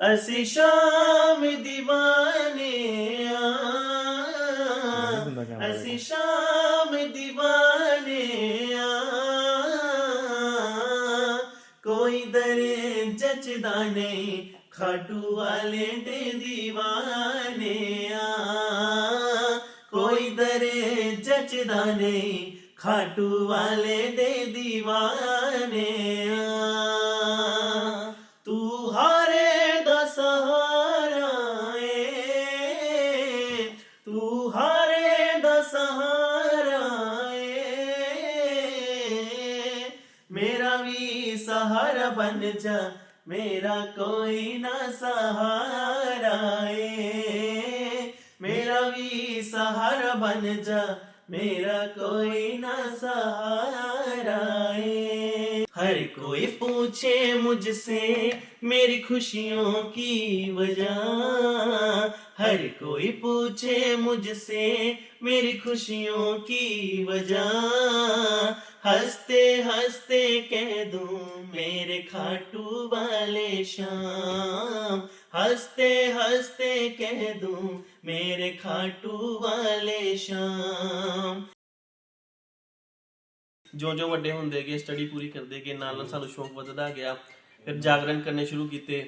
ਅਸੀਂ ਸ਼ਾਮ دیਵਾਨੇ ਆ। ਅਸੀਂ ਸ਼ਾਮ دیਵਾਨੇ ਆ। ਕੋਈ ਦਰ ਜਚਦਾ ਨਹੀਂ ਖਾਟੂ ਵਾਲੇ ਦੇ دیਵਾਨੇ ਆ। ਕੋਈ ਦਰ ਜਚਦਾ ਨਹੀਂ ਖਾਟੂ ਵਾਲੇ ਦੇ دیਵਾਨੇ ਆ। मेरा भी सहारा बन जा, मेरा कोई ना सहारा है। मेरा भी सहारा बन जा, मेरा कोई ना सहारा है। हर कोई पूछे मुझसे मेरी खुशियों की वजह। हर कोई पूछे मुझसे मेरी खुशियों की वजह। हंसते हंसते कह दूं मेरे खाटू वाले शाम हंसते हंसते कह दूं मेरे खाटू वाले शाम ਜੋ ਜੋ ਵੱਡੇ ਹੁੰਦੇ ਗਏ ਸਟੱਡੀ ਪੂਰੀ ਕਰਦੇ ਗਏ ਨਾਲ ਨਾਲ ਸਾਨੂੰ ਸ਼ੌਂਕ ਵੱਧਦਾ ਗਿਆ ਫਿਰ ਜਾਗਰਣ ਕਰਨੇ ਸ਼ੁਰੂ ਕੀਤੇ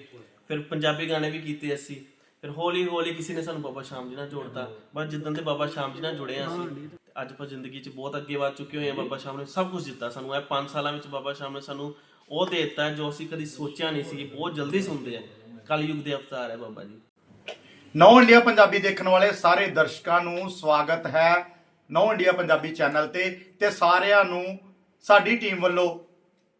ਫਿਰ ਪੰਜਾਬੀ ਗਾਣੇ ਵੀ ਕੀਤੇ ਅਸੀਂ ਫਿਰ ਹੌਲੀ ਹੌਲੀ ਕਿਸੇ ਨੇ ਸਾਨੂੰ ਬਾਬਾ ਸ਼ਾਮ ਜੀ ਨਾਲ ਜੋੜਤਾ ਬਸ ਜਿੱਦਾਂ ਦੇ ਬਾਬਾ ਸ਼ਾਮ ਜੀ ਨਾਲ ਜੁੜੇ ਹਾਂ ਅਸੀਂ ਤੇ ਅੱਜ ਆਪਾਂ ਜ਼ਿੰਦਗੀ 'ਚ ਬਹੁਤ ਅੱਗੇ ਵੱਧ ਚੁੱਕੇ ਹੋਏ ਹਾਂ ਬਾਬਾ ਸ਼ਾਮ ਨੇ ਸਭ ਕੁਝ ਦਿੱਤਾ ਸਾਨੂੰ। ਇਹ 5 ਸਾਲਾਂ ਵਿੱਚ ਬਾਬਾ ਸ਼ਾਮ ਨੇ ਸਾਨੂੰ ਉਹ ਦੇ ਦਿੱਤਾ ਜੋ ਅਸੀਂ ਕਦੀ ਸੋਚਿਆ ਨਹੀਂ ਸੀ। ਬਹੁਤ ਜਲਦੀ ਸੁਣਦੇ ਆ। ਕਲਯੁਗ ਦੇ ਅਵਤਾਰ ਹੈ ਬਾਬਾ ਜੀ। ਨੌ ਇੰਡੀਆ ਪੰਜਾਬੀ ਦੇਖਣ ਵਾਲੇ ਸਾਰੇ ਦਰਸ਼ਕਾਂ ਨੂੰ ਸਵਾਗਤ ਹੈ ਨੌ ਇੰਡੀਆ ਪੰਜਾਬੀ ਚੈਨਲ ਤੇ ਤੇ ਸਾਰਿਆਂ ਨੂੰ ਸਾਡੀ ਟੀਮ ਵੱਲੋਂ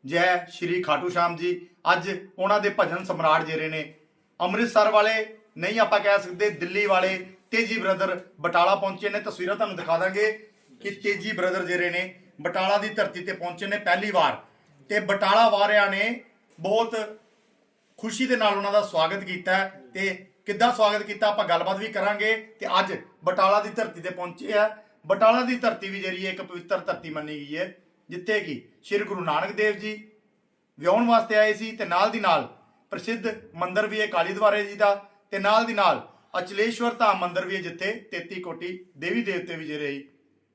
ਜੈ ਸ਼੍ਰੀ ਖਾਟੂ ਸ਼ਾਮ ਜੀ। ਅੱਜ ਉਹਨਾਂ ਦੇ ਭਜਨ ਸਮਰਾਟ ਜਿਹੜੇ ਨੇ, ਅੰਮ੍ਰਿਤਸਰ ਵਾਲੇ ਨਹੀਂ ਆਪਾਂ ਕਹਿ ਸਕਦੇ, ਦਿੱਲੀ ਵਾਲੇ ਤੇਜੀ ਬ੍ਰਦਰ ਬਟਾਲਾ ਪਹੁੰਚੇ ਨੇ। ਤਸਵੀਰਾਂ ਤੁਹਾਨੂੰ ਦਿਖਾ ਦਾਂਗੇ। ਕਿ ਤੇਜੀ ਬ੍ਰਦਰ ਜਿਹੜੇ ਨੇ, ਬਟਾਲਾ ਦੀ ਧਰਤੀ ਤੇ ਪਹੁੰਚੇ ਨੇ ਪਹਿਲੀ ਵਾਰ। ਤੇ ਬਟਾਲਾ ਵਾਲਿਆਂ ਨੇ ਬਹੁਤ ਖੁਸ਼ੀ ਦੇ ਨਾਲ ਉਹਨਾਂ ਦਾ ਸਵਾਗਤ ਕੀਤਾ ਹੈ। ਤੇ ਕਿੱਦਾਂ ਸਵਾਗਤ ਕੀਤਾ ਆਪਾਂ ਗੱਲਬਾਤ ਵੀ ਕਰਾਂਗੇ। ਤੇ ਅੱਜ ਬਟਾਲਾ ਦੀ ਧਰਤੀ ਤੇ ਪਹੁੰਚੇ ਆ। ਬਟਾਲਾ ਦੀ ਧਰਤੀ ਵੀ ਜਿਹੜੀ ਹੈ ਇੱਕ ਪਵਿੱਤਰ ਧਰਤੀ ਮੰਨੀ ਗਈ ਹੈ, ਜਿੱਥੇ ਕਿ ਸ੍ਰੀ ਗੁਰੂ ਨਾਨਕ ਦੇਵ ਜੀ ਵਿਆਹਣ ਵਾਸਤੇ ਆਏ ਸੀ ਤੇ ਨਾਲ ਦੀ ਨਾਲ ਪ੍ਰਸਿੱਧ ਮੰਦਿਰ ਵੀ ਹੈ ਕਾਲੀ ਦਵਾਰੇ ਜੀ ਦਾ ਤੇ ਨਾਲ ਦੀ ਨਾਲ ਅਚਲੇਸ਼ਵਰ ਧਾਮ ਮੰਦਿਰ ਵੀ ਹੈ ਜਿੱਥੇ 33 ਕੋਟੀ ਦੇਵੀ ਦੇਵਤੇ ਵੀ ਜਿਹੜੇ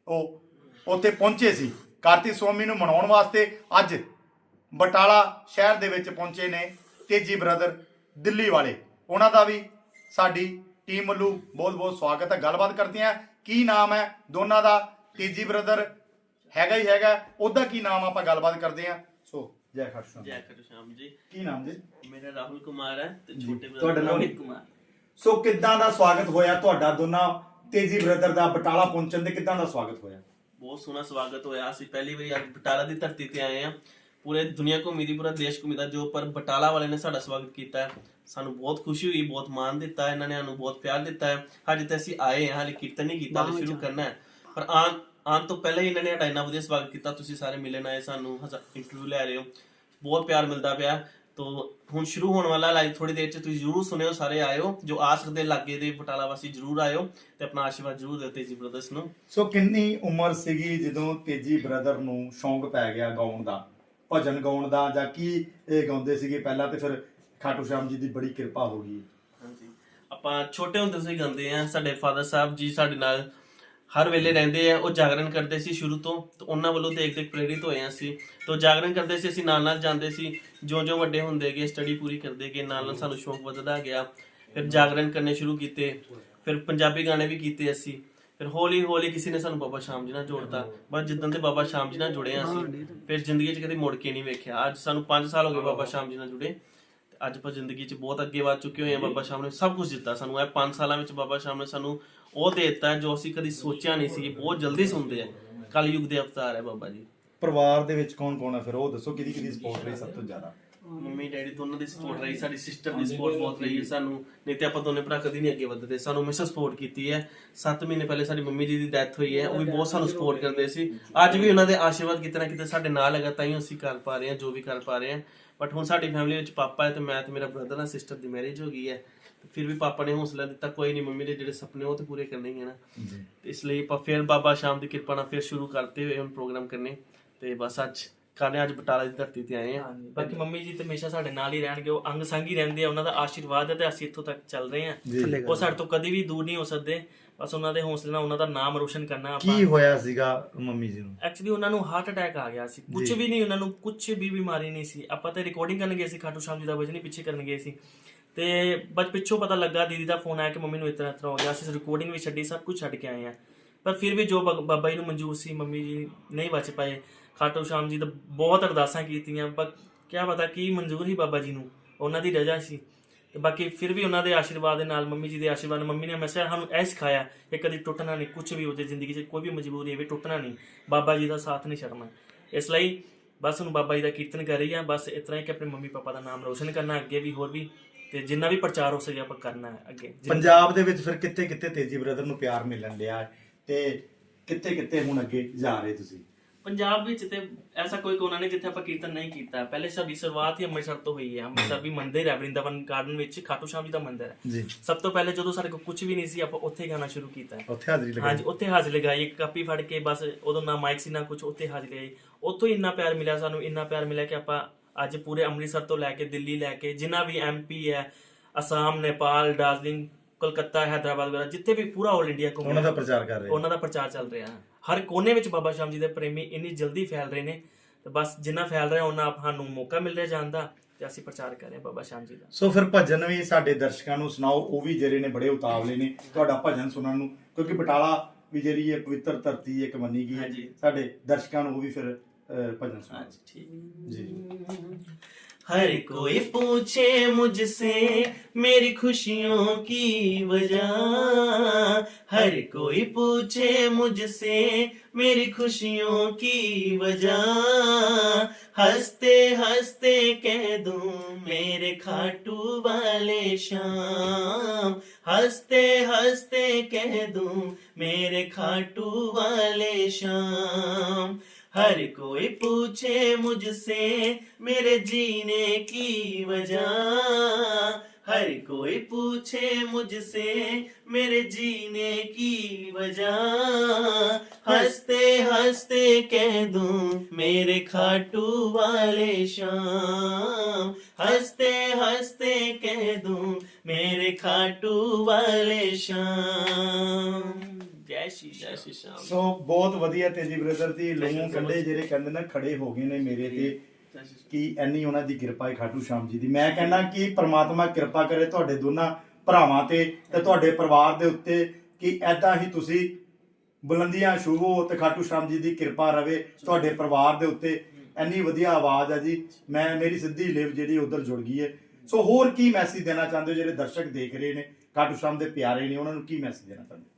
ਉਹ ਉੱਥੇ ਪਹੁੰਚੇ ਸੀ। ਕਾਰਤਿਕ ਸਵਾਮੀ ਨੂੰ ਮਨਾਉਣ ਵਾਸਤੇ ਅੱਜ ਬਟਾਲਾ ਸ਼ਹਿਰ ਦੇ ਵਿੱਚ ਪਹੁੰਚੇ ਨੇ ਤੇਜੀ ਬ੍ਰਦਰ ਦਿੱਲੀ ਵਾਲੇ। ਉਹਨਾਂ ਦਾ ਵੀ ਸਾਡੀ ਟੀਮ ਵੱਲੋਂ ਬਹੁਤ ਬਹੁਤ ਸਵਾਗਤ ਹੈ। ਗੱਲਬਾਤ ਕਰਦੇ ਹਾਂ ਕੀ ਨਾਮ ਹੈ? ਦੋਨਾਂ ਦਾ ਤੇਜੀ ਬ੍ਰਦਰ ਹੈਗਾ ਹੀ ਹੈਗਾ। ਉਹਦਾ ਕੀ ਨਾਮ ਆ, ਆਪਾਂ ਗੱਲਬਾਤ ਕਰਦੇ ਹਾਂ। ਸੋ ਜੈ ਖਾਟੂ ਜੈ ਕਰੂ ਸ਼ਾਮ ਜੀ। ਕੀ ਨਾਮ ਜੀ? ਮੇਰਾ ਰਾਹੁਲ ਕੁਮਾਰ ਹੈ ਤੇ ਛੋਟੇ ਨਾਮ? ਰੋਹਿਤ ਕੁਮਾਰ। ਸੋ ਕਿੱਦਾਂ ਦਾ ਸਵਾਗਤ ਹੋਇਆ ਤੁਹਾਡਾ ਦੋਨਾਂ ਤੇਜੀ ਬ੍ਰਦਰ ਦਾ ਬਟਾਲਾ ਪਹੁੰਚਣ ਤੇ ਕਿੱਦਾਂ ਦਾ ਸਵਾਗਤ ਹੋਇਆ? ਬਹੁਤ ਸੋਹਣਾ ਸਵਾਗਤ ਹੋਇਆ। ਅਸੀਂ ਪਹਿਲੀ ਵਾਰੀ ਅੱਜ ਬਟਾਲਾ ਦੀ ਧਰਤੀ ਤੇ ਆਏ ਆ ਪੂਰੇ ਦੁਨੀਆ ਘੁੰਮੀ ਦੀ ਪੂਰਾ ਦੇਸ਼ ਘੁੰਮੀ ਦਾ ਜੋ ਪਰ ਬਟਾਲਾ ਵਾਲੇ ਨੇ ਸਾਡਾ ਸਵਾਗਤ ਕੀਤਾ ਹੈ। ਸਾਨੂੰ ਬਹੁਤ ਖੁਸ਼ੀ ਹੋਈ ਬਹੁਤ ਮਾਣ ਦਿੱਤਾ ਇਹਨਾਂ ਨੇ ਸਾਨੂੰ ਬਹੁਤ ਪਿਆਰ ਦਿੱਤਾ ਹੈ। ਹਜੇ ਤੇ ਅਸੀਂ ਆਏ ਹਾਂ ਹਾਲੇ ਕੀਰਤਨ ਨਹੀਂ ਕੀਤਾ ਹਾਲੇ ਸ਼ੁਰੂ ਕਰਨਾ ਹੈ। ਪਰ ਆਉਣ ਆਉਣ ਤੋਂ ਪਹਿਲਾਂ ਹੀ ਇਹਨਾਂ ਨੇ ਸਾਡਾ ਇੰਨਾ ਵਧੀਆ ਸਵਾਗਤ ਕੀਤਾ। ਤੁਸੀਂ ਸਾਰੇ ਮਿਲਣ ਆਏ ਸਾਨੂੰ ਇੰਟਰਵਿਊ ਲੈ ਰਹੇ ਹੋ। ਬਹੁਤ ਪਿਆਰ ਮਿਲਦਾ ਪਿਆ। ਤੋ ਹੁਣ ਸ਼ੁਰੂ ਹੋਣ ਵਾਲਾ ਲਾਈਵ ਥੋੜੀ ਦੇਰ ਚ ਤੁਸੀਂ ਜਰੂਰ ਸੁਣਿਓ ਸਾਰੇ ਆਇਓ ਜੋ ਆ ਸਕਦੇ ਲਾਗੇ ਦੇ ਬਟਾਲਾ ਵਾਸੀ ਜਰੂਰ ਆਇਓ ਤੇ ਆਪਣਾ ਆਸ਼ੀਰਵਾਦ ਜਰੂਰ ਦਿਓ ਤੇਜੀ ਬ੍ਰਦਰਸ ਨੂੰ। ਸੋ ਕਿੰਨੀ ਉਮਰ ਸੀਗੀ ਜਦੋਂ ਤੇਜੀ ਬ੍ਰਦਰ ਨੂੰ ਸ਼ੌਂਕ ਪੈ ਗਿਆ ਗਾਉਣ ਦਾ ਭਜਨ ਗਾਉਣ ਦਾ ਜਾਂ ਕੀ ਇਹ ਗਾਉਂਦੇ ਸੀਗੇ ਪਹਿਲਾਂ ਤੇ ਫਿਰ ਖਾਟੂ ਸ਼ਾਮ ਜੀ ਦੀ ਬੜੀ ਕਿਰਪਾ ਹੋ ਗਈ? ਹਾਂਜੀ। ਆਪਾਂ ਛੋਟੇ ਹੁੰਦੇ ਸੀ ਗਾਉਂਦੇ ਆ ਸਾਡੇ ਫਾਦਰ ਸਾਹਿਬ ਜੀ ਸਾਡੇ ਨਾਲ ਹਰ ਵੇਲੇ ਰਹਿੰਦੇ ਆ, ਉਹ ਜਾਗਰਣ ਕਰਦੇ ਸੀ ਸ਼ੁਰੂ ਤੋਂ, ਤੇ ਉਹਨਾਂ ਵੱਲੋਂ ਦੇਖ ਦੇਖ ਪ੍ਰੇਰਿਤ ਹੋਏ ਆ ਅਸੀਂ। ਤੋਂ ਜਾਗਰਣ ਕਰਦੇ ਸੀ, ਅਸੀਂ ਨਾਲ ਨਾਲ ਜਾਂਦੇ ਸੀ। ਜੋ ਜੋ ਵੱਡੇ ਹੁੰਦੇ ਗਏ ਸਟੱਡੀ ਪੂਰੀ ਕਰਦੇ ਗਏ ਨਾਲ ਨਾਲ ਸਾਨੂੰ ਸ਼ੌਂਕ ਵੱਧਦਾ ਗਿਆ। ਫਿਰ ਜਾਗਰਣ ਕਰਨੇ ਸ਼ੁਰੂ ਕੀਤੇ, ਫਿਰ ਪੰਜਾਬੀ ਗਾਣੇ ਵੀ ਕੀਤੇ ਅਸੀਂ। ਫਿਰ ਹੌਲੀ ਹੌਲੀ ਕਿਸੇ ਨੇ ਸਾਨੂੰ ਬਾਬਾ ਸ਼ਾਮ ਜੀ ਨਾਲ ਜੋੜਤਾ। ਬਸ ਜਿੱਦਾਂ ਦੇ ਬਾਬਾ ਸ਼ਾਮ ਜੀ ਨਾਲ ਜੁੜੇ ਅਸੀਂ, ਫਿਰ ਜ਼ਿੰਦਗੀ 'ਚ ਕਦੇ ਮੁੜ ਕੇ ਨਹੀਂ ਵੇਖਿਆ। ਅੱਜ ਸਾਨੂੰ 5 ਸਾਲ ਹੋ ਗਏ ਬਾਬਾ ਸ਼ਾਮ ਜੀ ਨਾਲ ਜੁੜੇ। ਅੱਜ ਆਪਾਂ ਜ਼ਿੰਦਗੀ 'ਚ ਬਹੁਤ ਅੱਗੇ ਵੱਧ ਚੁੱਕੇ ਹੋਏ ਆ ਬਾਬਾ ਸ਼ਾਮ ਨੇ ਸਭ ਕੁਝ ਦਿੱਤਾ ਸਾਨੂੰ। ਇਹ 5 ਸਾਲਾਂ ਵਿੱਚ ਬਾਬਾ ਸ਼ਾਮ ਨੇ ਸਾਨੂੰ ਉਹ ਦਿੱਤਾ ਜੋ ਅਸੀਂ ਕਦੀ ਸੋਚਿਆ ਨਹੀਂ ਸੀ ਬਹੁਤ ਜਲਦੀ ਸੁਣਦੇ ਆ। ਕਲਯੁਗ ਦੇ ਅਵਤਾਰ ਹੈ ਬਾਬਾ ਜੀ। ਪਰਿਵਾਰ ਦੇ ਵਿੱਚ ਕੌਣ ਕੌਣ ਹੈ ਫਿਰ ਉਹ ਦੱਸੋ ਕਿਹਦੀ ਕਿਹਦੀ ਸਪੋਰਟ ਰਹੀ ਸਭ ਤੋਂ ਜ਼ਿਆਦਾ? ਮੰਮੀ ਡੈਡੀ ਦੋਨਾਂ ਦੀ ਸਪੋਰਟ ਰਹੀ ਸਾਡੀ ਸਿਸਟਰ ਦੀ ਸਪੋਰਟ ਬਹੁਤ ਰਹੀ ਹੈ ਸਾਨੂੰ ਨਹੀਂ ਤੇ ਆਪਾਂ ਦੋਨੇ ਭਰਾ ਕਦੀ ਨਹੀਂ ਅੱਗੇ ਵਧਦੇ। ਸਾਨੂੰ ਹਮੇਸ਼ਾ ਸਪੋਰਟ ਕੀਤੀ ਹੈ। 7 ਮਹੀਨੇ ਪਹਿਲੇ ਸਾਡੀ ਮੰਮੀ ਜੀ ਦੀ ਡੈਥ ਹੋਈ ਹੈ ਉਹ ਵੀ ਬਹੁਤ ਸਾਨੂੰ ਸਪੋਰਟ ਕਰਦੇ ਸੀ। ਅੱਜ ਵੀ ਉਹਨਾਂ ਦੇ ਆਸ਼ੀਰਵਾਦ ਕਿਤੇ ਨਾ ਕਿਤੇ ਸਾਡੇ ਨਾਲ ਹੈਗਾ ਤਾਂ ਹੀ ਅਸੀਂ ਕਰ ਪਾ ਰਹੇ ਹਾਂ ਜੋ ਵੀ ਕਰ ਪਾ ਰਹੇ ਹਾਂ। ਬਟ ਹੁਣ ਸਾਡੀ ਫੈਮਿਲੀ ਵਿੱਚ ਪਾਪਾ ਹੈ ਤੇ ਮੈਂ ਤੇ ਮੇਰਾ ਬ੍ਰਦਰ ਆ ਸਿਸਟਰ ਦੀ ਮੈਰਿਜ ਹੋ ਗਈ ਹੈ। ਫਿਰ ਵੀ ਪਾਪਾ ਨੇ ਹੌਸਲਾ ਦਿੱਤਾ ਕੋਈ ਨਹੀਂ ਮੰਮੀ ਦੇ ਜਿਹੜੇ ਸੁਪਨੇ ਉਹ ਤੇ ਪੂਰੇ ਕਰਨੇ ਹੀ ਹੈ ਨਾ। ਤੇ ਇਸ ਲਈ ਆਪਾਂ ਫਿਰ ਬਾਬਾ ਸ਼ਾਮ ਦੀ ਕਿਰਪਾ ਨਾਲ ਫਿਰ ਸ਼ੁਰੂ ਕਰਤੇ ਹੋਏ ਹੁਣ ਪ੍ਰੋਗਰਾਮ ਕਰਨੇ। ਤੇ ਬਸ ਅੱਜ ਕਾਨੇ ਅੱਜ ਬਟਾਲਾ ਦੀ ਧਰਤੀ ਤੇ ਆਏ ਆ। ਹਾਂਜੀ। ਬਾਕੀ ਮੰਮੀ ਜੀ ਤੇ ਹਮੇਸ਼ਾ ਸਾਡੇ ਨਾਲ ਹੀ ਰਹਿਣਗੇ ਉਹ ਅੰਗ ਸੰਗ ਹੀ ਰਹਿੰਦੇ ਆ ਉਹਨਾਂ ਦਾ ਆਸ਼ੀਰਵਾਦ ਹੈ ਤੇ ਅਸੀਂ ਇੱਥੋਂ ਤੱਕ ਚੱਲ ਰਹੇ ਹਾਂ। ਜੀ। ਉਹ ਸਾਡੇ ਤੋਂ ਕਦੀ ਵੀ ਦੂਰ ਨਹੀਂ ਹੋ ਸਕਦੇ ਬਸ ਉਹਨਾਂ ਦੇ ਹੌਸਲੇ ਨਾਲ ਉਹਨਾਂ ਦਾ ਨਾਮ ਰੋਸ਼ਨ ਕਰਨਾ ਆਪਾਂ। ਕੀ ਹੋਇਆ ਸੀਗਾ ਮੰਮੀ ਜੀ ਨੂੰ? ਐਕਚੁਅਲੀ ਉਹਨਾਂ ਨੂੰ ਹਾਰਟ ਅਟੈਕ ਆ ਗਿਆ ਸੀ। ਕੁਝ ਵੀ ਨਹੀਂ ਉਹਨਾਂ ਨੂੰ ਕੁਝ ਵੀ ਬਿਮਾਰੀ ਨਹੀਂ ਸੀ। ਆਪਾਂ ਤੇ ਰਿਕਾਰਡਿੰਗ ਕਰਨ ਗਏ ਸੀ ਖਾਟੂ ਸ਼ਾਮ ਜੀ ਦਾ ਵਜਨ ਹੀ ਪਿੱਛੇ ਕਰਨ ਗਏ ਸੀ। ਤੇ ਬਸ ਪਿੱਛੋਂ ਪਤਾ ਲੱਗਾ, ਦੀਦੀ ਦਾ ਫੋਨ ਆਇਆ ਕਿ ਮੰਮੀ ਨੂੰ ਇਸ ਤਰ੍ਹਾਂ ਇਸ ਹੋ ਗਿਆ, ਅਸੀਂ ਰਿਕਾਰਡਿੰਗ ਵੀ ਛੱਡੀ, ਸਭ ਕੁਝ ਛੱਡ ਕੇ ਆਏ ਆ ਪਰ ਫਿਰ ਵੀ ਜੋ ਬਾਬਾ ਜੀ ਨੂੰ ਮਨਜ਼ੂਰ ਸੀ, ਮੰਮੀ ਜੀ ਨਹੀਂ ਬਚ ਪਾਏ। ਖਾਟੂ ਸ਼ਾਮ ਜੀ ਦਾ ਬਹੁਤ ਅਰਦਾਸਾਂ ਕੀਤੀਆਂ, ਪਰ ਕਿਆ ਪਤਾ ਕੀ ਮਨਜ਼ੂਰ ਹੀ ਬਾਬਾ ਜੀ ਨੂੰ, ਉਹਨਾਂ ਦੀ ਰਜ਼ਾ ਸੀ। ਤੇ ਬਾਕੀ ਫਿਰ ਵੀ ਉਹਨਾਂ ਦੇ ਆਸ਼ੀਰਵਾਦ ਦੇ ਨਾਲ ਮੰਮੀ ਜੀ ਦੇ ਆਸ਼ੀਰਵਾਦ ਨਾਲ ਮੰਮੀ ਨੇ ਹਮੇਸ਼ਾ ਸਾਨੂੰ ਇਹ ਸਿਖਾਇਆ ਕਿ ਕਦੀ ਟੁੱਟਣਾ ਨਹੀਂ ਕੁਝ ਵੀ ਹੋ ਜੇ ਜ਼ਿੰਦਗੀ 'ਚ ਕੋਈ ਵੀ ਮਜਬੂਰੀ ਹੋਵੇ, ਟੁੱਟਣਾ ਨਹੀਂ। ਬਾਬਾ ਜੀ ਦਾ ਸਾਥ ਨਹੀਂ ਛੱਡਣਾ ਇਸ ਲਈ ਬਸ ਹੁਣ ਬਾਬਾ ਜੀ ਦਾ ਕੀਰਤਨ ਕਰ ਰਹੀ ਆ ਬਸ ਇਸ ਤਰ੍ਹਾਂ ਹੀ ਕਿ ਆਪਣੇ ਮੰਮੀ ਪਾਪਾ ਦਾ ਨਾਮ ਰੋਸ਼ਨ ਕਰਨਾ, ਅੱਗੇ ਵੀ ਹੋਰ ਵੀ ਤੇ ਜਿੰਨਾ ਵੀ ਪ੍ਰਚਾਰ ਹੋ ਸਕੇ ਆਪਾਂ ਕਰਨਾ ਹੈ ਅੱਗੇ। ਪੰਜਾਬ ਦੇ ਵਿੱਚ ਫਿਰ ਕਿੱਥੇ ਕਿੱਥੇ ਤੇਜੀ ਬ੍ਰਦਰ ਨੂੰ ਪਿਆਰ ਮਿਲਣ ਹੈ ਤੇ ਕਿੱਥੇ ਕਿੱਥੇ ਹੁਣ ਅੱਗੇ ਜਾ ਰਹੇ ਤੁਸੀਂ? ਪੰਜਾਬ ਵਿੱਚ ਤੇ ਐਸਾ ਕੋਈ ਕੋਨਾ ਨਹੀਂ ਜਿੱਥੇ ਆਪਾਂ ਕੀਰਤਨ ਨਹੀਂ ਕੀਤਾ। ਪਹਿਲੇ ਸਾਡੀ ਸ਼ੁਰੂਆਤ ਹੀ ਅੰਮ੍ਰਿਤਸਰ ਤੋਂ ਹੋਈ ਹੈ। ਅੰਮ੍ਰਿਤਸਰ ਵੀ ਮੰਦਿਰ ਹੈ ਵਰਿੰਦਾਵਨ ਗਾਰਡਨ ਵਿੱਚ ਖਾਟੂ ਸ਼ਾਮ ਜੀ ਦਾ ਮੰਦਿਰ ਹੈ। ਜੀ। ਸਭ ਤੋਂ ਪਹਿਲੇ ਜਦੋਂ ਸਾਡੇ ਕੋਲ ਕੁਝ ਵੀ ਨਹੀਂ ਸੀ ਆਪਾਂ ਉੱਥੇ ਗਾਣਾ ਸ਼ੁਰੂ ਕੀਤਾ ਉੱਥੇ ਹਾਜ਼ਰੀ ਲਗਾਈ? ਹਾਂਜੀ ਉੱਥੇ ਹਾਜ਼ਰੀ ਲਗਾਈ। ਇੱਕ ਕਾਪੀ ਫੜ ਕੇ ਬਸ ਉਦੋਂ ਨਾ ਮਾਈਕ ਸੀ ਨਾ ਕੁਝ ਉੱਥੇ ਹਾਜ਼ਰੀ ਲਗਾਈ। ਉੱਥੋਂ ਹੀ ਇੰਨਾ ਪਿਆਰ ਮਿਲਿਆ ਸਾਨੂੰ ਇੰਨਾ ਪਿਆਰ ਮਿਲਿਆ ਕਿ ਆਪਾਂ ਅੱਜ ਪੂਰੇ ਅੰਮ੍ਰਿਤਸਰ ਤੋਂ ਲੈ ਕੇ ਦਿੱਲੀ ਲੈ ਕੇ ਜਿੰਨਾ ਵੀ ਐਮਪੀ ਹੈ ਅਸਾਮ ਨੇਪਾਲ ਦਾਰਜਲਿੰਗ ਕੋਲਕਾਤਾ ਹੈਦਰਾਬਾਦ ਵਗੈਰਾ ਜਿੱਥੇ ਵੀ ਪੂਰਾ 올 ਇੰਡੀਆ ਘੁੰਮੇ ਉਹਨਾਂ ਦਾ ਪ੍ਰਚਾਰ ਕਰ ਰਹੇ ਉਹਨਾਂ ਦਾ ਪ੍ਰਚਾਰ ਚੱਲ ਰਿਹਾ। ਹਰ ਕੋਨੇ ਵਿੱਚ ਬਾਬਾ ਸ਼ਾਮ ਜੀ ਦੇ ਪ੍ਰੇਮੀ ਇੰਨੀ ਜਲਦੀ ਫੈਲ ਰਹੇ ਨੇ ਤੇ ਬਸ ਜਿੰਨਾ ਫੈਲ ਰਿਹਾ ਉਹਨਾਂ ਆਪ ਸਾਨੂੰ ਮੌਕਾ ਮਿਲ ਰਿਹਾ ਜਾਣ ਦਾ ਤੇ ਅਸੀਂ ਪ੍ਰਚਾਰ ਕਰ ਰਹੇ ਹਾਂ ਬਾਬਾ ਸ਼ਾਮ ਜੀ ਦਾ। ਸੋ ਫਿਰ ਭਜਨ ਵੀ ਸਾਡੇ ਦਰਸ਼ਕਾਂ ਨੂੰ ਸੁਣਾਓ ਉਹ ਵੀ ਜਿਹੜੇ ਨੇ ਬੜੇ ਉਤਾਵਲੇ ਨੇ। ਤੁਹਾਡਾ ਭਜਨ ਸੁਣਨ ਨੂੰ ਕਿਉਂਕਿ ਬਟਾਲਾ ਵੀ ਜਿਹੜੀ ਹੈ ਪਵਿੱਤਰ ਧਰਤੀ ਇੱਕ ਮੰਨੀ ਗਈ ਹੈ। ਸਾਡੇ ਦਰਸ਼ਕਾਂ ਨੂੰ ਉਹ ਵੀ ਫਿਰ ਭਜਨ ਸੁਣਾਓ। ਜੀ। हर कोई पूछे मुझसे मेरी खुशियों की वजह। हर कोई पूछे मुझसे मेरी खुशियों की वजह। हँसते हँसते कह दूँ, मेरे खाटू वाले शाम हँसते हँसते कह दूँ, मेरे खाटू वाले शाम हर कोई पूछे मुझसे मेरे जीने की वजह हर कोई पूछे मुझसे मेरे जीने की वजह हंसते हंसते कह दूं मेरे खाटू वाले शाम हंसते हंसते कह दूं मेरे खाटू वाले शाम ਜੈ ਸੋ ਬਹੁਤ ਵਧੀਆ ਤੇਜੀ ਬ੍ਰਦਰ ਦੀ ਲਹੂ ਕੰਡੇ ਜਿਹੜੇ ਕੰਨ ਨਾ ਖੜੇ ਹੋ ਗਏ ਨੇ ਮੇਰੇ ਤੇ ਕਿ ਐਨੀ ਉਹਨਾਂ ਦੀ ਕਿਰਪਾ ਹੈ ਖਾਟੂ ਸ਼ਾਮ ਜੀ ਦੀ। ਮੈਂ ਕਹਿੰਦਾ ਕਿ ਪ੍ਰਮਾਤਮਾ ਕਿਰਪਾ ਕਰੇ ਤੁਹਾਡੇ ਦੋਨਾਂ ਭਰਾਵਾਂ ਤੇ ਤੇ ਤੁਹਾਡੇ ਪਰਿਵਾਰ ਦੇ ਉੱਤੇ ਕਿ ਐਦਾਂ ਹੀ ਤੁਸੀਂ ਬੁਲੰਦੀਆਂ ਛੂਵੋ ਤੇ ਖਾਟੂ ਸ਼ਾਮ ਜੀ ਦੀ ਕਿਰਪਾ ਰਵੇ ਤੁਹਾਡੇ ਪਰਿਵਾਰ ਦੇ ਉੱਤੇ। ਐਨੀ ਵਧੀਆ ਆਵਾਜ਼ ਆ ਜੀ। ਮੈਂ ਮੇਰੀ ਸਿੱਧੀ ਲਿਵ ਜਿਹੜੀ ਉਧਰ ਜੁੜ ਗਈ ਹੈ। ਸੋ ਹੋਰ ਕੀ ਮੈਸੇਜ ਦੇਣਾ ਚਾਹੁੰਦੇ ਹੋ ਜਿਹੜੇ ਦਰਸ਼ਕ ਦੇਖ ਰਹੇ ਨੇ? ਖਾਟੂ ਸ਼ਾਮ ਦੇ ਪਿਆਰੇ ਨੇ ਉਹਨਾਂ ਨੂੰ ਕੀ ਮੈਸੇਜ ਦੇਣਾ ਚਾਹੁੰਦੇ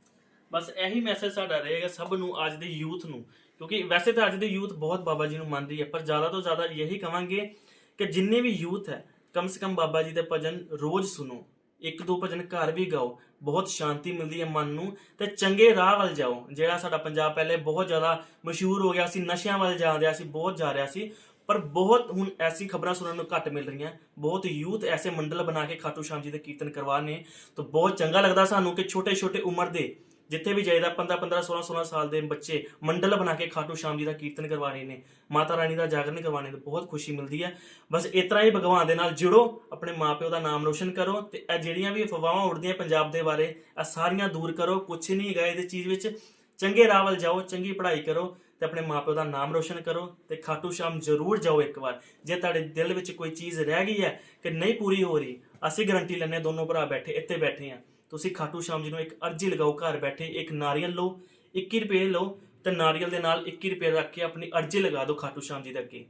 ਬਸ ਇਹੀ ਮੈਸੇਜ ਸਾਡਾ ਰਹੇਗਾ ਸਭ ਨੂੰ ਅੱਜ ਦੇ ਯੂਥ ਨੂੰ, ਕਿਉਂਕਿ ਵੈਸੇ ਤਾਂ ਅੱਜ ਦੇ ਯੂਥ ਬਹੁਤ ਬਾਬਾ ਜੀ ਨੂੰ ਮੰਨਦੀ ਹੈ ਪਰ ਜ਼ਿਆਦਾ ਤੋਂ ਜ਼ਿਆਦਾ ਇਹੀ ਕਵਾਂਗੇ ਕਿ ਜਿੰਨੇ ਵੀ ਯੂਥ ਹੈ, ਕਮ ਸੇ ਕਮ ਬਾਬਾ ਜੀ ਦੇ ਭਜਨ ਰੋਜ਼ ਸੁਣੋ, ਇੱਕ ਦੋ ਭਜਨ ਘਰ ਵੀ ਗਾਓ, ਬਹੁਤ ਸ਼ਾਂਤੀ ਮਿਲਦੀ ਹੈ ਮਨ ਨੂੰ, ਤੇ ਚੰਗੇ ਰਾਹ ਵੱਲ ਜਾਓ, ਜਿਹੜਾ ਸਾਡਾ ਪੰਜਾਬ ਪਹਿਲੇ ਬਹੁਤ ਜ਼ਿਆਦਾ ਮਸ਼ਹੂਰ ਹੋ ਗਿਆ ਸੀ, ਨਸ਼ਿਆਂ ਵੱਲ ਜਾ ਰਿਹਾ ਸੀ, ਬਹੁਤ ਜਾ ਰਿਹਾ ਸੀ, ਪਰ ਬਹੁਤ ਹੁਣ ਐਸੀ ਖਬਰਾਂ ਸੁਣਨ ਨੂੰ ਘੱਟ ਮਿਲ ਰਹੀਆਂ, ਬਹੁਤ ਯੂਥ ਐਸੇ ਮੰਡਲ ਬਣਾ ਕੇ ਖਾਟੂ ਸ਼ਾਮ ਜੀ ਦੇ ਕੀਰਤਨ ਕਰਵਾ ਨੇ, ਤਾਂ ਬਹੁਤ ਚੰਗਾ ਲੱਗਦਾ ਸਾਨੂੰ ਕਿ ਛੋਟੇ ਛੋਟੇ ਉਮਰ ਦੇ ਜਿੱਥੇ ਵੀ ਜਾਈਦਾ 15 15 16 16 ਸਾਲ ਦੇ ਬੱਚੇ ਮੰਡਲ ਬਣਾ ਕੇ ਖਾਟੂ ਸ਼ਾਮ ਜੀ ਦਾ ਕੀਰਤਨ ਕਰਵਾ ਰਹੇ ਨੇ, ਮਾਤਾ ਰਾਣੀ ਦਾ ਜਾਗਰਣ ਕਰਵਾਣੇ ਤੇ ਬਹੁਤ ਖੁਸ਼ੀ ਮਿਲਦੀ ਹੈ। ਬਸ ਇਸ ਤਰ੍ਹਾਂ ਹੀ ਭਗਵਾਨ ਦੇ ਨਾਲ ਜੁੜੋ, ਆਪਣੇ ਮਾਪਿਓ ਦਾ ਨਾਮ ਰੋਸ਼ਨ ਕਰੋ ਤੇ ਇਹ ਜਿਹੜੀਆਂ ਵੀ ਅਫਵਾਹਾਂ ਉੱਡਦੀਆਂ ਪੰਜਾਬ ਦੇ ਬਾਰੇ, ਇਹ ਸਾਰੀਆਂ ਦੂਰ ਕਰੋ, ਕੁਛ ਨਹੀਂ ਹੈਗਾ ਇਹਦੇ ਚੀਜ਼ ਵਿੱਚ। ਚੰਗੇ ਰਾਹ ਵੱਲ ਜਾਓ, ਚੰਗੀ ਪੜ੍ਹਾਈ ਕਰੋ ਤੇ ਆਪਣੇ ਮਾਪਿਓ ਦਾ ਨਾਮ ਰੋਸ਼ਨ ਕਰੋ ਤੇ ਖਾਟੂ ਸ਼ਾਮ ਜ਼ਰੂਰ ਜਾਓ ਇੱਕ ਵਾਰ। ਜੇ ਤੁਹਾਡੇ ਦਿਲ ਵਿੱਚ ਕੋਈ ਚੀਜ਼ ਰਹਿ ਗਈ ਹੈ ਕਿ ਨਹੀਂ ਪੂਰੀ ਹੋ ਰਹੀ, ਅਸੀਂ ਗਾਰੰਟੀ ਲੈਣੇ ਦੋਨੋਂ ਭਰਾ ਬੈਠੇ, ਇੱਥੇ ਬੈਠੇ ਆ ਤੁਸੀਂ ਖਾਟੂ ਸ਼ਾਮ ਜੀ ਨੂੰ ਇੱਕ ਅਰਜੀ ਲਗਾਓ ਘਰ ਬੈਠੇ ਇੱਕ ਨਾਰੀਅਲ ਲਓ 21 ਰੁਪਏ ਲਓ ਤੇ ਨਾਰੀਅਲ ਦੇ ਨਾਲ 21 ਰੁਪਏ ਰੱਖ ਕੇ ਆਪਣੀ ਅਰਜੀ ਲਗਾ ਦਿਓ ਖਾਟੂ ਸ਼ਾਮ ਜੀ ਦੇ ਅੱਗੇ।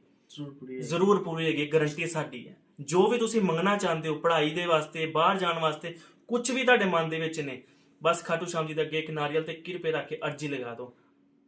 ਜ਼ਰੂਰ ਪੂਰੀ ਹੈਗੀ ਗਾਰੰਟੀ ਸਾਡੀ ਹੈ। ਜੋ ਵੀ ਤੁਸੀਂ ਮੰਗਣਾ ਚਾਹੁੰਦੇ ਹੋ ਪੜ੍ਹਾਈ ਦੇ ਵਾਸਤੇ ਬਾਹਰ ਜਾਣ ਵਾਸਤੇ ਕੁਝ ਵੀ ਤੁਹਾਡੇ ਮਨ ਦੇ ਵਿੱਚ ਨੇ ਬਸ ਖਾਟੂ ਸ਼ਾਮ ਜੀ ਦੇ ਅੱਗੇ ਇੱਕ ਨਾਰੀਅਲ ਤੇ 21 ਰੁਪਏ ਰੱਖ ਕੇ ਅਰਜੀ ਲਗਾ ਦਿਓ।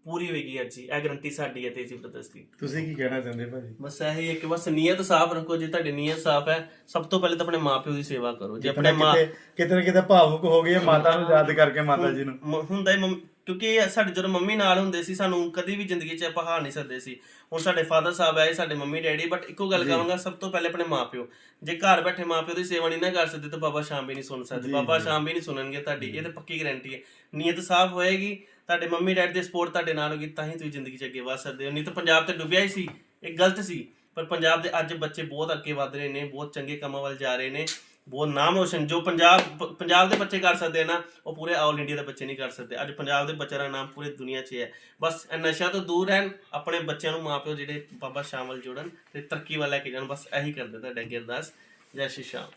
ਪੂਰੀ ਹੋਏਗੀ ਅਰਜੀ ਇਹ ਗਾਰੰਟੀ ਸਾਡੀ ਹੈ ਤੇਜੀ ਬਰਦਸ ਦੀ। ਤੁਸੀਂ ਕੀ ਕਹਿਣਾ ਚਾਹੁੰਦੇ ਭਾਜੀ? ਬਸ ਇਹੀ ਹੈ ਕਿ ਬਸ ਨੀਅਤ ਸਾਫ਼ ਰੱਖੋ ਜੇ ਤੁਹਾਡੀ ਨੀਅਤ ਸਾਫ਼ ਹੈ ਸਭ ਤੋਂ ਪਹਿਲੇ ਤਾਂ ਆਪਣੇ ਮਾਪਿਓ ਦੀ ਸੇਵਾ ਕਰੋ। ਜੇ ਆਪਣੇ ਮਾਂ ਕਿਤੇ ਕਿਤੇ ਨਾ ਕਿਤੇ ਭਾਵੁਕ ਹੋ ਗਏ ਮਾਤਾ ਨੂੰ ਯਾਦ ਕਰਕੇ ਮਾਤਾ ਜੀ ਨੂੰ। ਮ- ਹੁੰਦਾ ਹੀ ਮੰਮ- ਕਿਉਂਕਿ ਸਾਡੇ ਜਦੋਂ ਮੰਮੀ ਨਾਲ ਹੁੰਦੇ ਸੀ ਸਾਨੂੰ ਕਦੀ ਵੀ ਜ਼ਿੰਦਗੀ 'ਚ ਆਪਾਂ ਹਾਰ ਨਹੀਂ ਸਕਦੇ ਸੀ। ਹੁਣ ਸਾਡੇ ਫਾਦਰ ਸਾਹਿਬ ਆਏ ਸਾਡੇ ਮੰਮੀ ਡੈਡੀ ਬਟ ਇੱਕੋ ਗੱਲ ਕਹਾਂਗਾ ਸਭ ਤੋਂ ਪਹਿਲੇ ਆਪਣੇ ਮਾਪਿਓ। ਜੇ ਘਰ ਬੈਠੇ ਮਾਪਿਓ ਦੀ ਸੇਵਾ ਨਹੀਂ ਨਾ ਕਰ ਸਕਦੇ ਤਾਂ ਬਾਬਾ ਸ਼ਾਮ ਵੀ ਨਹੀਂ ਸੁਣ ਸਕਦੇ। ਬਾਬਾ ਸ਼ਾਮ ਵੀ ਨਹੀਂ ਸੁਣਨਗੇ ਤੁਹਾਡੀ। ਇਹ ਤਾਂ ਪੱਕੀ ਗਾਰੰਟੀ ਹੈ। ਨੀਅਤ ਸਾਫ਼ ਹੋਏਗੀ ਤੁਹਾਡੇ ਮੰਮੀ ਡੈਡੀ ਦੀ ਸਪੋਰਟ ਤੁਹਾਡੇ ਨਾਲ ਹੋਗੀ, ਤਾਂ ਹੀ ਤੁਸੀਂ ਜ਼ਿੰਦਗੀ 'ਚ ਅੱਗੇ ਵੱਧ ਸਕਦੇ ਹੋ। ਨਹੀਂ ਤਾਂ ਪੰਜਾਬ ਤੇ ਡੁੱਬਿਆ ਹੀ ਸੀ, ਇਹ ਗਲਤ ਸੀ। ਪਰ ਪੰਜਾਬ ਦੇ ਅੱਜ ਬੱਚੇ ਬਹੁਤ ਅੱਗੇ ਵਧ ਰਹੇ ਨੇ, ਬਹੁਤ ਚੰਗੇ ਕੰਮਾਂ ਵੱਲ ਜਾ ਰਹੇ ਨੇ, ਬਹੁਤ ਨਾਮ ਰੋਸ਼ਨ, ਜੋ ਪੰਜਾਬ, ਪ- ਪੰਜਾਬ ਦੇ ਬੱਚੇ ਕਰ ਸਕਦੇ ਆ ਨਾ, ਉਹ ਪੂਰੇ ਆਲ ਇੰਡੀਆ ਦੇ ਬੱਚੇ ਨਹੀਂ ਕਰ ਸਕਦੇ। ਅੱਜ ਪੰਜਾਬ ਦੇ ਬੱਚਿਆਂ ਦਾ ਨਾਮ ਪੂਰੀ ਦੁਨੀਆ 'ਚ ਹੈ ਬਸ ਇਹ ਨਸ਼ਿਆਂ ਤੋਂ ਦੂਰ ਰਹਿਣ, ਆਪਣੇ ਬੱਚਿਆਂ ਨੂੰ ਮਾਪਿਓ ਜਿਹੜੇ ਬਾਬਾ ਸ਼ਾਮ ਵੱਲ ਜੋੜਨ ਤੇ ਤਰੱਕੀ ਵੱਲ ਲੈ ਕੇ ਜਾਣ, ਬਸ ਇਹੀ ਕਰਦੇ ਤੁਹਾਡੇ ਅੱਗੇ ਅਰਦਾਸ। ਜੈ ਸ਼੍ਰੀ ਸ਼ਾਮ।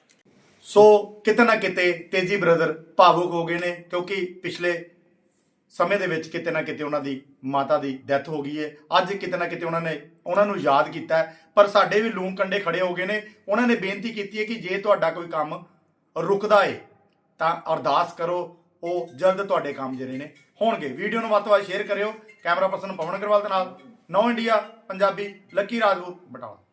ਸੋ ਕਿਤੇ ਨਾ ਕਿਤੇ ਤੇਜੀ ਬ੍ਰਦਰ ਭਾਵੁਕ ਹੋ ਗਏ ਨੇ, ਕਿਉਂਕਿ ਪਿਛਲੇ ਸਮੇਂ ਦੇ ਵਿੱਚ ਕਿਤੇ ਨਾ ਕਿਤੇ ਉਹਨਾਂ ਦੀ ਮਾਤਾ ਦੀ ਡੈਥ ਹੋ ਗਈ ਹੈ ਅੱਜ ਕਿਤੇ ਨਾ ਕਿਤੇ ਉਹਨਾਂ ਨੇ ਉਹਨਾਂ ਨੂੰ ਯਾਦ ਕੀਤਾ ਪਰ ਸਾਡੇ ਵੀ ਲੂੰ ਕੰਡੇ ਖੜੇ ਹੋ ਗਏ ਨੇ। ਉਹਨਾਂ ਨੇ ਬੇਨਤੀ ਕੀਤੀ ਹੈ ਕਿ ਜੇ ਤੁਹਾਡਾ ਕੋਈ ਕੰਮ ਰੁਕਦਾ ਏ, ਤਾਂ ਅਰਦਾਸ ਕਰੋ, ਉਹ ਜਲਦ ਤੁਹਾਡੇ ਕੰਮ ਜਿਹੜੇ ਨੇ ਹੋਣਗੇ। ਵੀਡੀਓ ਨੂੰ ਵੱਧ ਤੋਂ ਵੱਧ ਸ਼ੇਅਰ ਕਰਿਓ। ਕੈਮਰਾ ਪਰਸਨ ਪਵਨ ਅਗਰਵਾਲ ਦੇ ਨਾਲ। ਨੌ ਇੰਡੀਆ, ਪੰਜਾਬੀ, ਲੱਕੀ ਰਾਜਪੂਤ ਬਟਾਲਾ।